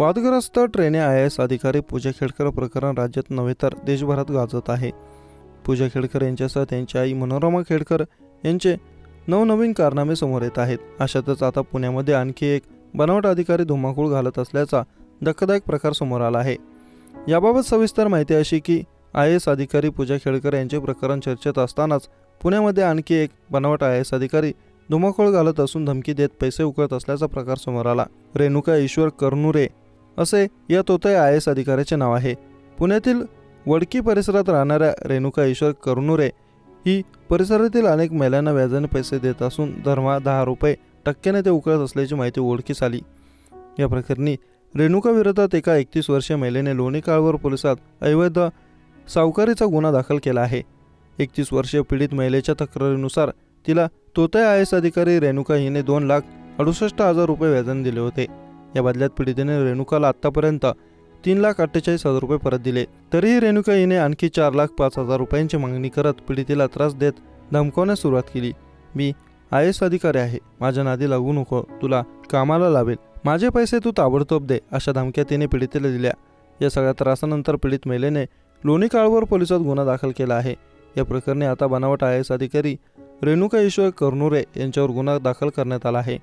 वादग्रस्त ट्रेने I S अधिकारी पूजा खेडकर प्रकरण राज्यात नव्हे तर देशभरात गाजत आहे. पूजा खेडकर यांच्यासह त्यांची आई मनोरमा खेडकर यांचे नवनवीन कारनामे समोर येत आहेत. अशातच आता पुण्यामध्ये आणखी एक बनावट अधिकारी धुमाकूळ घालत असल्याचा धक्कादायक प्रकार समोर आला आहे. याबाबत सविस्तर माहिती अशी की आय एस अधिकारी पूजा खेडकर यांचे प्रकरण चर्चेत असतानाच पुण्यामध्ये आणखी एक बनावट आय एस अधिकारी धुमाकूळ घालत असून धमकी देत पैसे उकळत असल्याचा प्रकार समोर आला. रेणुका ईश्वर करनुरे असे या तोतय आय एस अधिकाऱ्याचे नाव आहे. पुण्यातील वडकी परिसरात राहणाऱ्या रेणुका ईश्वर करुणुरे ही परिसरातील अनेक महिलांना व्याजाने पैसे देत असून धर्मा दहा रुपये टक्क्याने ते उकळत असल्याची माहिती ओळखीस आली. या प्रकरणी रेणुका विरोधात एका एकतीस वर्षीय महिलेने लोणी काळवर पोलिसात अवैध सावकारीचा गुन्हा दाखल केला आहे. एकतीस वर्षीय पीडित महिलेच्या तक्रारीनुसार तिला तोते आय एस अधिकारी रेणुका हिने दोन लाख अडुसष्ट हजार रुपये व्याजाने दिले होते. या बदल्यात पीडितेने रेणुकाला आत्तापर्यंत तीन लाख अठ्ठेचाळीस हजार रुपये परत दिले. तरीही रेणुका हिने आणखी चार लाख पाच हजार रुपयांची मागणी करत पीडितेला त्रास देत धमकावण्यास सुरुवात केली. मी आय एस अधिकारी आहे. माझ्या नादी लागू नको. तुला कामाला लावेल माझे पैसे तू ताबडतोब दे अशा धमक्या तिने पीडितेला दिल्या. या सगळ्या त्रासानंतर पीडित महिलेने लोणी काळवर पोलिसात गुन्हा दाखल केला आहे. या प्रकरणी आता बनावट आय एस अधिकारी रेणुका ईश्वर करनुरे यांच्यावर गुन्हा दाखल करण्यात आला आहे.